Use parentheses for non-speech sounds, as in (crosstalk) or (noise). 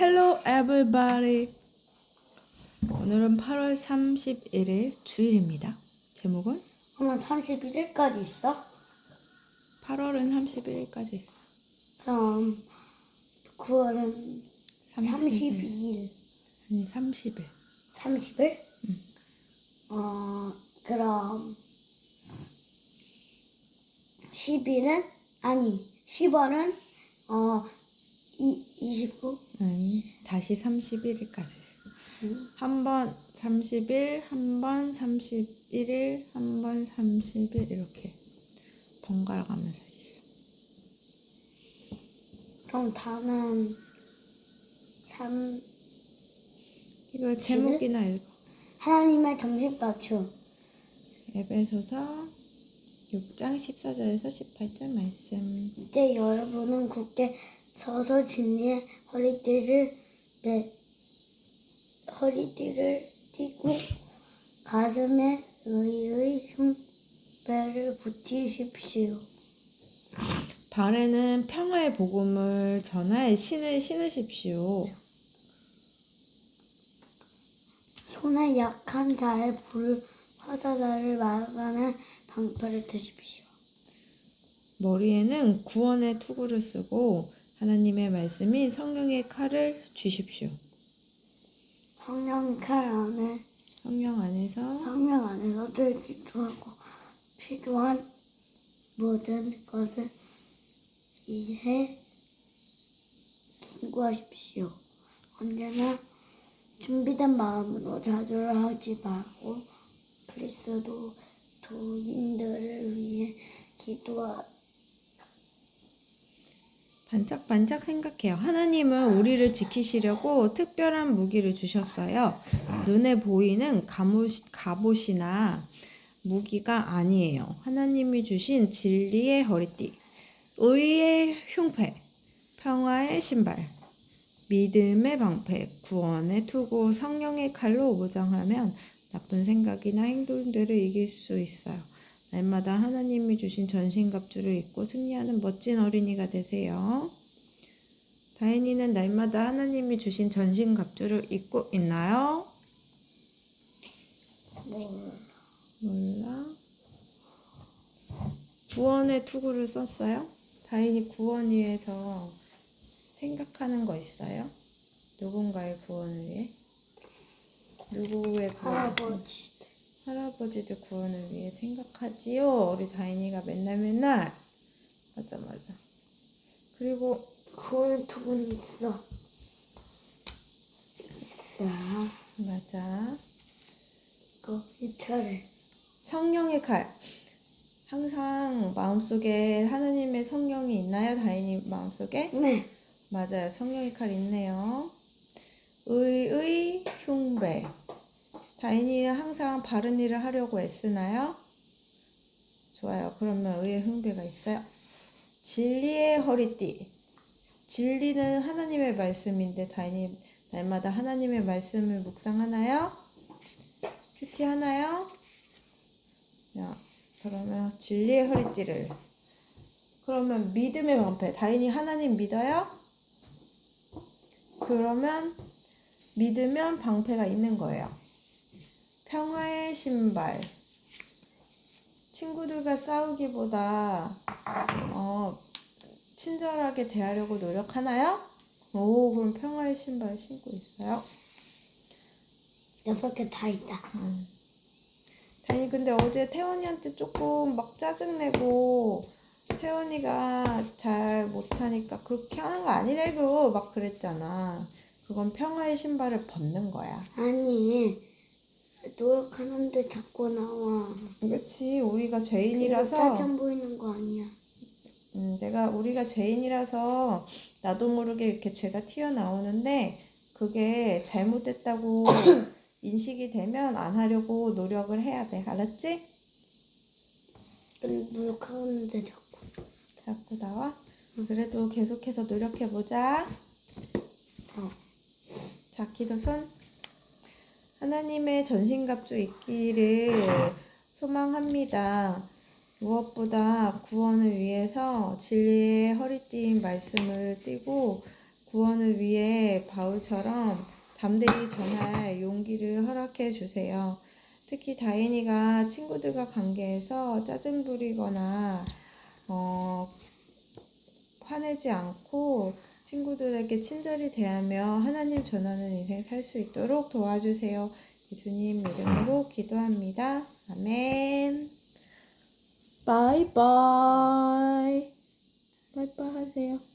Hello everybody. 오늘은 8월 31일 주일입니다. 제목은 그러면 31일까지 있어? 8월은 31일까지 있어. 그럼 9월은 32일. 아니 30일. 30일? 어, 그럼 10일은? 아니, 10월은? 어, 이, 29? 아니 다시 31일까지 있어. 응? 한번 30일, 한 번 31일, 한 번 30일 이렇게 번갈아 가면서 있어. 그럼 다음은 3, 이거 제목이나 읽어. 하나님의 정신가축. 에베소서 6장 14절에서 18절 말씀. 이때 여러분은 굳게 서서 진리의 허리띠를 매, 허리띠를 띠고 가슴에 의의 흉배를 붙이십시오. 발에는 평화의 복음을 전할 신을 신으십시오. 손에 약한 자의 불 화살을 막아낼 방패를 드십시오. 머리에는 구원의 투구를 쓰고 하나님의 말씀인 성령의 칼을 주십시오. 성령 칼 안에 성령 안에서 성령 안에서 늘 기도하고 필요한 모든 것을 이해 기구하십시오. 언제나 준비된 마음으로 좌절하지 말고 그리스도 도인들을 위해 기도하 반짝반짝 생각해요. 하나님은 우리를 지키시려고 특별한 무기를 주셨어요. 눈에 보이는 갑옷, 갑옷 이나 무기가 아니에요. 하나님이 주신 진리의 허리띠, 의의 흉패, 평화의 신발, 믿음의 방패, 구원의 투구, 성령의 칼로 무장하면 나쁜 생각이나 행동들을 이길 수 있어요. 날마다 하나님이 주신 전신갑주를 입고 승리하는 멋진 어린이가 되세요. 다인이는 날마다 하나님이 주신 전신갑주를 입고 있나요? 뭐 몰라. 구원의 투구를 썼어요? 다인이 구원 위해서 생각하는 거 있어요? 누군가의 구원을 위해? 누구의 구원? 할아버지 할아버지들 구원을 위해 생각하지요. 우리 다인이가 맨날 맨날 맞아 맞아. 그리고 구원 투구는 있어. 있어. 맞아 그 이철에 성령의 칼. 항상 마음속에 하나님의 성령이 있나요? 다인이 마음속에? 네. 맞아요. 성령의 칼 있네요. 의의 흉배. 다인이는 항상 바른 일을 하려고 애쓰나요? 좋아요. 그러면 의의 흉배가 있어요. 진리의 허리띠. 진리는 하나님의 말씀인데 다인이 날마다 하나님의 말씀을 묵상하나요? 큐티 하나요? 야, 그러면 진리의 허리띠를. 그러면 믿음의 방패. 다인이 하나님 믿어요? 그러면 믿으면 방패가 있는 거예요. 평화의 신발. 친구들과 싸우기보다 어, 친절하게 대하려고 노력하나요? 오, 그럼 평화의 신발 신고 있어요. 여섯 개 다 있다. 음. 다니 근데 어제 태원이한테 조금 막 짜증내고 태원이가 잘 못하니까 그렇게 하는 거 아니라고 막 그랬잖아. 그건 평화의 신발을 벗는 거야. 아니 노력하는데 자꾸 나와. 그렇지. 우리가 죄인이라서 짜증 보이는 거 아니야. 음, 내가 우리가 죄인이라서 나도 모르게 이렇게 죄가 튀어나오는데 그게 잘못됐다고 (coughs) 인식이 되면 안 하려고 노력을 해야 돼. 알았지? 노력하는데 자꾸. 자꾸 나와? 그래도 계속해서 노력해보자. 어. 자, 기도 손. 하나님의 전신갑주 있기를 소망합니다. 무엇보다 구원을 위해서 진리의 허리띠인 말씀을 띠고 구원을 위해 바울처럼 담대히 전할 용기를 허락해 주세요. 특히 다인이가 친구들과 관계에서 짜증 부리거나 어, 화내지 않고 친구들에게 친절히 대하며 하나님 전하는 인생 살 수 있도록 도와주세요. 주님 이름으로 기도합니다. 아멘. 바이바이. 바이바이 하세요.